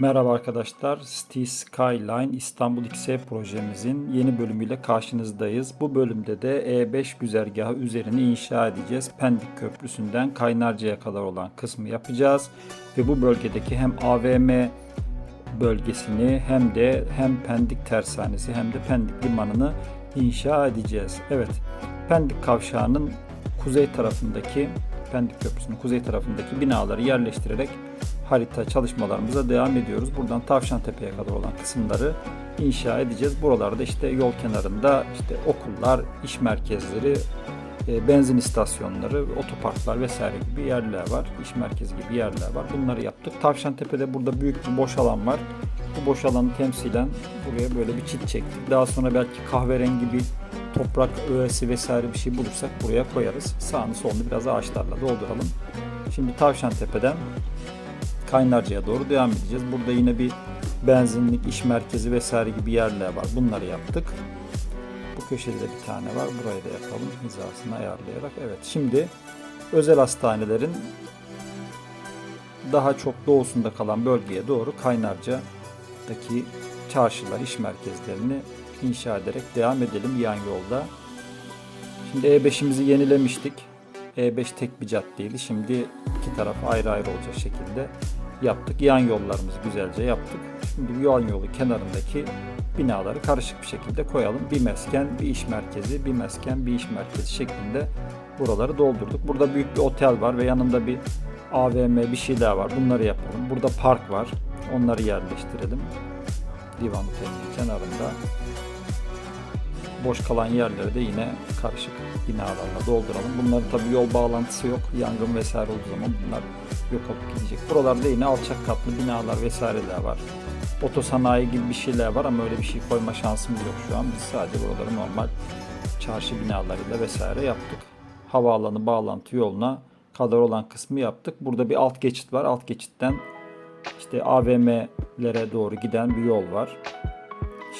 Merhaba arkadaşlar. City Skyline İstanbul XE projemizin yeni bölümüyle karşınızdayız. Bu bölümde de E5 güzergahı üzerine inşa edeceğiz. Pendik Köprüsü'nden Kaynarca'ya kadar olan kısmı yapacağız. Ve bu bölgedeki hem AVM bölgesini hem de hem Pendik Tersanesi hem de Pendik Limanı'nı inşa edeceğiz. Evet, Pendik Kavşağı'nın kuzey tarafındaki Pendik Köprüsü'nün kuzey tarafındaki binaları yerleştirerek harita çalışmalarımıza devam ediyoruz. Buradan Tavşantepe'ye kadar olan kısımları inşa edeceğiz. Buralarda işte yol kenarında işte okullar, iş merkezleri, e, benzin istasyonları, otoparklar vesaire gibi yerler var. İş merkezi gibi yerler var. Bunları yaptık. Tavşantepe'de burada büyük bir boş alan var. Bu boş alanı temsilen buraya böyle bir çit çektik. Daha sonra belki kahverengi bir toprak öğesi vesaire bir şey bulursak buraya koyarız. Sağını solunu biraz ağaçlarla dolduralım. Şimdi Tavşantepe'den Kaynarca'ya doğru devam edeceğiz. Burada yine bir benzinlik, iş merkezi vesaire gibi yerler var. Bunları yaptık. Bu köşede de bir tane var. Burayı da yapalım hizasını ayarlayarak. Evet şimdi özel hastanelerin daha çok doğusunda kalan bölgeye doğru Kaynarca'daki çarşılar, iş merkezlerini inşa ederek devam edelim yan yolda. Şimdi E5'imizi yenilemiştik. E5 tek bir caddeydi. Şimdi iki taraf ayrı ayrı olacak şekilde yaptık. Yan yollarımızı güzelce yaptık. Şimdi yan yolu kenarındaki binaları karışık bir şekilde koyalım. Bir mesken, bir iş merkezi, bir mesken, bir iş merkezi şeklinde buraları doldurduk. Burada büyük bir otel var ve yanında bir AVM bir şeyler var. Bunları yapalım. Burada park var. Onları yerleştirelim. Divan kenarında boş kalan yerleri de yine karışık binalarla dolduralım. Bunların tabi yol bağlantısı yok. Yangın vesaire olduğu zaman bunlar yok olup gidecek. Buralarda yine alçak katlı binalar vesaireler var. Otosanayi gibi bir şeyler var ama öyle bir şey koyma şansımız yok şu an. Biz sadece buraları normal çarşı binalarıyla vesaire yaptık. Havaalanı bağlantı yoluna kadar olan kısmı yaptık. Burada bir alt geçit var. Alt geçitten işte AVM'lere doğru giden bir yol var.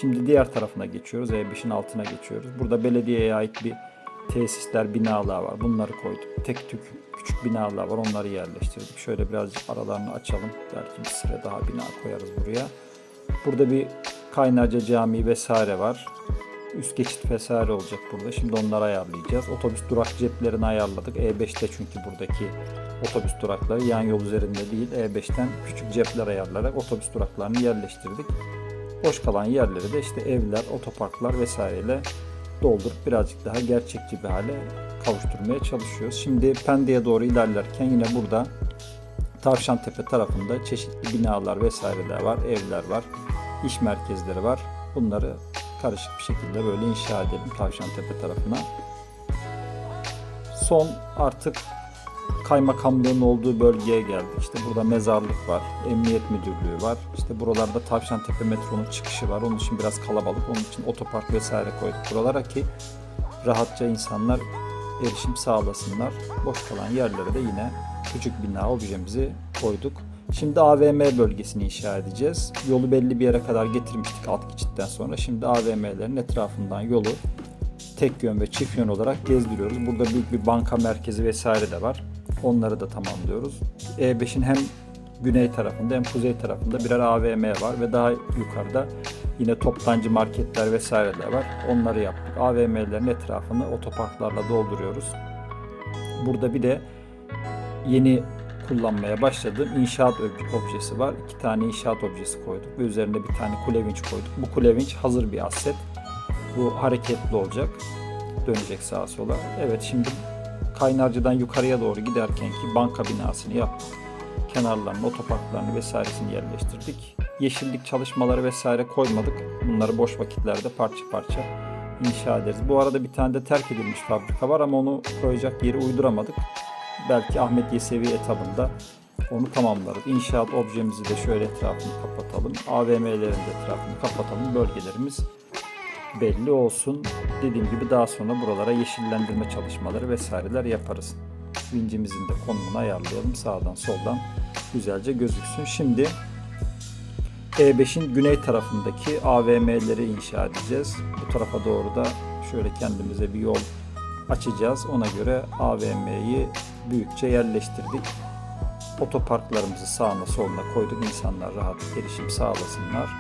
Şimdi diğer tarafına geçiyoruz. E5'in altına geçiyoruz. Burada belediyeye ait bir tesisler, binalar var. Bunları koyduk. Tek tük küçük binalar var. Onları yerleştirdik. Şöyle birazcık aralarını açalım. Belki bir sıra daha bina koyarız buraya. Burada bir Kaynarca Camii vesaire var. Üst geçit vesaire olacak burada. Şimdi onları ayarlayacağız. Otobüs durak ceplerini ayarladık. E5'te çünkü buradaki otobüs durakları yan yol üzerinde değil. E5'ten küçük cepler ayarlayarak otobüs duraklarını yerleştirdik. Boş kalan yerleri de işte evler, otoparklar vesaireyle doldurup birazcık daha gerçekçi bir hale kavuşturmaya çalışıyoruz. Şimdi Pendik'e doğru ilerlerken yine burada Tavşantepe tarafında çeşitli binalar vesaireler var, evler var, iş merkezleri var. Bunları karışık bir şekilde böyle inşa edelim Tavşantepe tarafına. Son artık kaymakamlığın olduğu bölgeye geldik. İşte burada mezarlık var, emniyet müdürlüğü var. İşte buralarda Tavşantepe metronun çıkışı var. Onun için biraz kalabalık. Onun için otopark vesaire koyduk buralara ki rahatça insanlar erişim sağlasınlar. Boş kalan yerlere de yine küçük bina objemizi koyduk. Şimdi AVM bölgesini inşa edeceğiz. Yolu belli bir yere kadar getirmiştik alt geçitten sonra. Şimdi AVM'lerin etrafından yolu tek yön ve çift yön olarak gezdiriyoruz. Burada büyük bir banka merkezi vesaire de var. Onları da tamamlıyoruz. E5'in hem güney tarafında hem kuzey tarafında birer AVM var ve daha yukarıda yine toptancı marketler vesaireler var. Onları yaptık. AVM'lerin etrafını otoparklarla dolduruyoruz. Burada bir de yeni kullanmaya başladığım inşaat objesi var. İki tane inşaat objesi koyduk ve üzerinde bir tane kule vinç koyduk. Bu kule vinç hazır bir aset. Bu hareketli olacak. Dönecek sağa sola. Evet şimdi Kaynarca'dan yukarıya doğru giderken ki banka binasını yaptık. Kenarlarını, otoparklarını vesairesini yerleştirdik. Yeşillik çalışmaları vesaire koymadık. Bunları boş vakitlerde parça parça inşa ederiz. Bu arada bir tane de terk edilmiş fabrika var ama onu koyacak yeri uyduramadık. Belki Ahmet Yesevi etabında onu tamamlarız. İnşaat objemizi de şöyle etrafını kapatalım. AVM'lerin de etrafını kapatalım. Bölgelerimiz belli olsun. Dediğim gibi daha sonra buralara yeşillendirme çalışmaları vesaireler yaparız. Vincimizin de konumunu ayarlayalım. Sağdan soldan güzelce gözüksün. Şimdi E5'in güney tarafındaki AVM'leri inşa edeceğiz. Bu tarafa doğru da şöyle kendimize bir yol açacağız. Ona göre AVM'yi büyükçe yerleştirdik. Otoparklarımızı sağına soluna koyduk. İnsanlar rahat erişim sağlasınlar.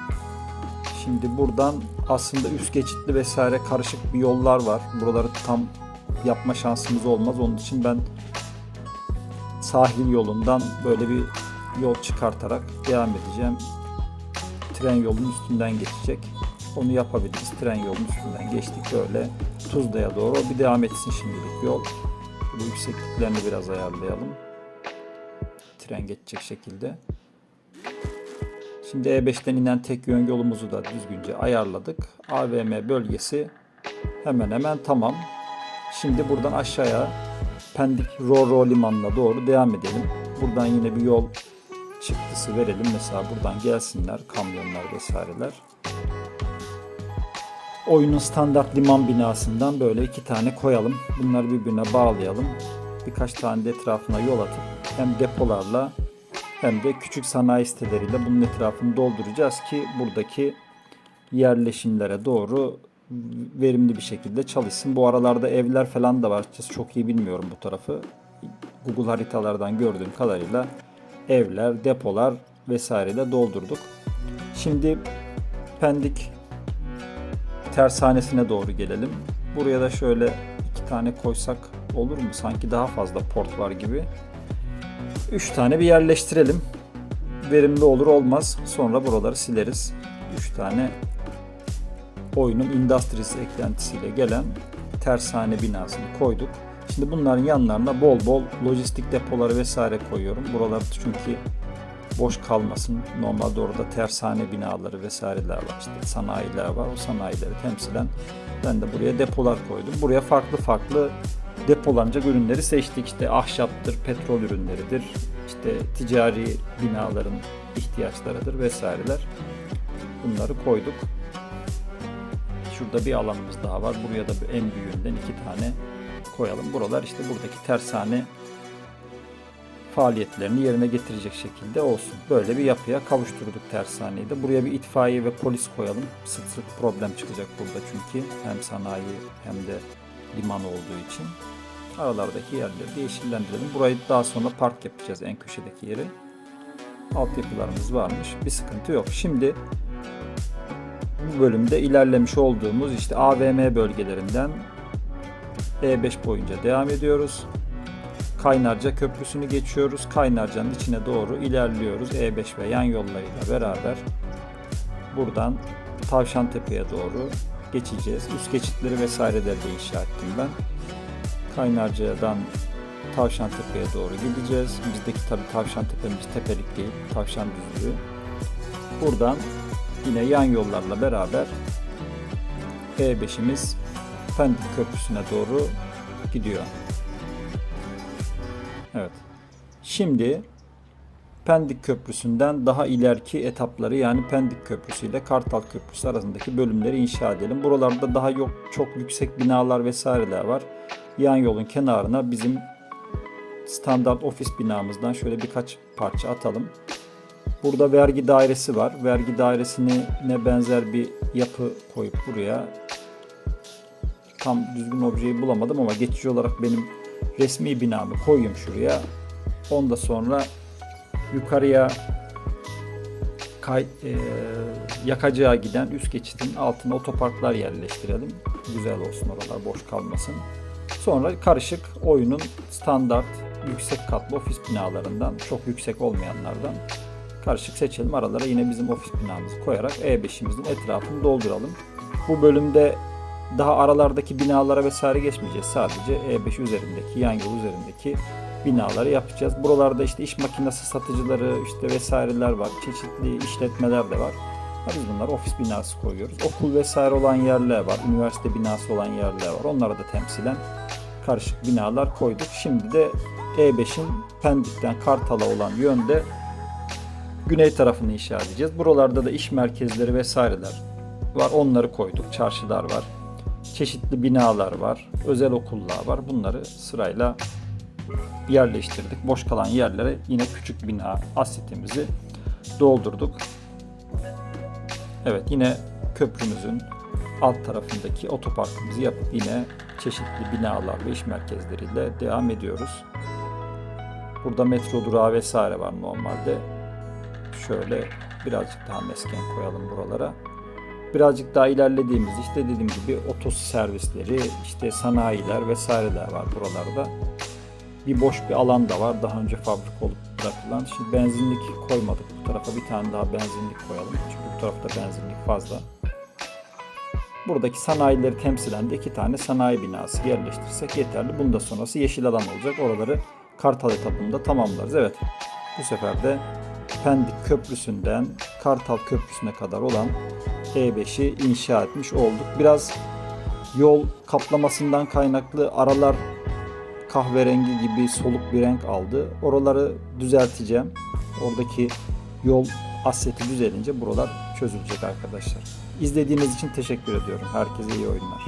Şimdi buradan aslında üst geçitli vesaire karışık bir yollar var. Buraları tam yapma şansımız olmaz. Onun için ben sahil yolundan böyle bir yol çıkartarak devam edeceğim. Tren yolunun üstünden geçecek. Onu yapabiliriz. Tren yolunun üstünden geçtik böyle Tuzla'ya doğru. Bir devam etsin şimdilik yol. Bu yüksekliklerini biraz ayarlayalım. Tren geçecek şekilde. Şimdi E5'ten inen tek yön yolumuzu da düzgünce ayarladık. AVM bölgesi hemen hemen tamam. Şimdi buradan aşağıya Pendik Roro limanına doğru devam edelim. Buradan yine bir yol çıktısı verelim. Mesela buradan gelsinler kamyonlar vesaireler. Oyunun standart liman binasından böyle iki tane koyalım. Bunları birbirine bağlayalım. Birkaç tane de etrafına yol atıp hem depolarla hem de küçük sanayi siteleriyle bunun etrafını dolduracağız ki buradaki yerleşimlere doğru verimli bir şekilde çalışsın. Bu aralarda evler falan da var. Açıkçası çok iyi bilmiyorum bu tarafı. Google haritalardan gördüğüm kadarıyla evler, depolar vesaireyle doldurduk. Şimdi Pendik tersanesine doğru gelelim. Buraya da şöyle iki tane koysak olur mu? Sanki daha fazla port var gibi. Üç tane bir yerleştirelim. Verimli olur olmaz. Sonra buraları sileriz. Üç tane oyunun Industries eklentisiyle gelen tersane binasını koyduk. Şimdi bunların yanlarına bol bol lojistik depoları vesaire koyuyorum. Buralar çünkü boş kalmasın. Normalde orada tersane binaları vesaireler var. İşte sanayiler var. O sanayileri temsilen ben de buraya depolar koydum. Buraya farklı farklı depolanacak ürünleri seçtik. İşte ahşaptır, petrol ürünleridir, işte ticari binaların ihtiyaçlarıdır vesaireler. Bunları koyduk. Şurada bir alanımız daha var. Buraya da en büyüğünden iki tane koyalım. Buralar işte buradaki tersane faaliyetlerini yerine getirecek şekilde olsun. Böyle bir yapıya kavuşturduk tersaneyi de. Buraya bir itfaiye ve polis koyalım. Sık sık problem çıkacak burada çünkü. Hem sanayi hem de liman olduğu için. Aralardaki yerleri yeşillendirelim. Burayı daha sonra park yapacağız en köşedeki yeri. Altyapılarımız varmış. Bir sıkıntı yok. Şimdi bu bölümde ilerlemiş olduğumuz işte AVM bölgelerinden E5 boyunca devam ediyoruz. Kaynarca Köprüsü'nü geçiyoruz. Kaynarca'nın içine doğru ilerliyoruz. E5 ve yan yollarıyla beraber buradan Tavşantepe'ye doğru geçeceğiz. Üst geçitleri vesaireleri de inşa ettim ben. Kaynarca'dan Tavşantepe'ye doğru gideceğiz. Bizdeki tabi Tavşantepe'miz tepelik değil, tavşan düzlüğü. Buradan yine yan yollarla beraber E5'imiz Pendik Köprüsü'ne doğru gidiyor. Evet. Şimdi Pendik Köprüsü'nden daha ileriki etapları yani Pendik Köprüsü ile Kartal Köprüsü arasındaki bölümleri inşa edelim. Buralarda daha yok çok yüksek binalar vesaireler var. Yan yolun kenarına bizim standart ofis binamızdan şöyle birkaç parça atalım. Burada vergi dairesi var. Vergi dairesine ne benzer bir yapı koyup buraya tam düzgün objeyi bulamadım ama geçici olarak benim resmi binamı koyayım şuraya. Onda sonra yukarıya kay, e, yakacağa giden üst geçitin altına otoparklar yerleştirelim. Güzel olsun oralar boş kalmasın. Sonra karışık oyunun standart yüksek katlı ofis binalarından çok yüksek olmayanlardan karışık seçelim. Aralara yine bizim ofis binamızı koyarak E5'imizin etrafını dolduralım. Bu bölümde daha aralardaki binalara vesaire geçmeyeceğiz. Sadece E5 üzerindeki, yan yol üzerindeki binaları yapacağız. Buralarda işte iş makinesi satıcıları işte vesaireler var. Çeşitli işletmeler de var. Biz bunlar ofis binası koyuyoruz. Okul vesaire olan yerler var. Üniversite binası olan yerler var. Onlara da temsilen karışık binalar koyduk. Şimdi de E5'in Pendik'ten Kartal'a olan yönde güney tarafını inşa edeceğiz. Buralarda da iş merkezleri vesaireler var. Onları koyduk. Çarşılar var. Çeşitli binalar var. Özel okullar var. Bunları sırayla yerleştirdik. Boş kalan yerlere yine küçük bina asitimizi doldurduk. Evet yine köprümüzün alt tarafındaki otoparkımızı yapıp yine çeşitli binalar ve iş merkezleriyle devam ediyoruz. Burada metro durağı vesaire var normalde. Şöyle birazcık daha mesken koyalım buralara. Birazcık daha ilerlediğimiz işte dediğim gibi otos servisleri, işte sanayiler vesaireler var buralarda. Bir boş bir alan da var. Daha önce fabrika olup bırakılan. Şimdi benzinlik koymadık bu tarafa. Bir tane daha benzinlik koyalım. Çünkü bu tarafta benzinlik fazla. Buradaki sanayileri temsilen de iki tane sanayi binası yerleştirsek yeterli. Bundan sonrası yeşil alan olacak. Oraları Kartal etapında tamamlarız. Evet. Bu sefer de Pendik Köprüsü'nden Kartal Köprüsü'ne kadar olan E5'i inşa etmiş olduk. Biraz yol kaplamasından kaynaklı aralar kahverengi gibi soluk bir renk aldı. Oraları düzelteceğim. Oradaki yol aseti düzelince buralar çözülecek arkadaşlar. İzlediğiniz için teşekkür ediyorum. Herkese iyi oyunlar.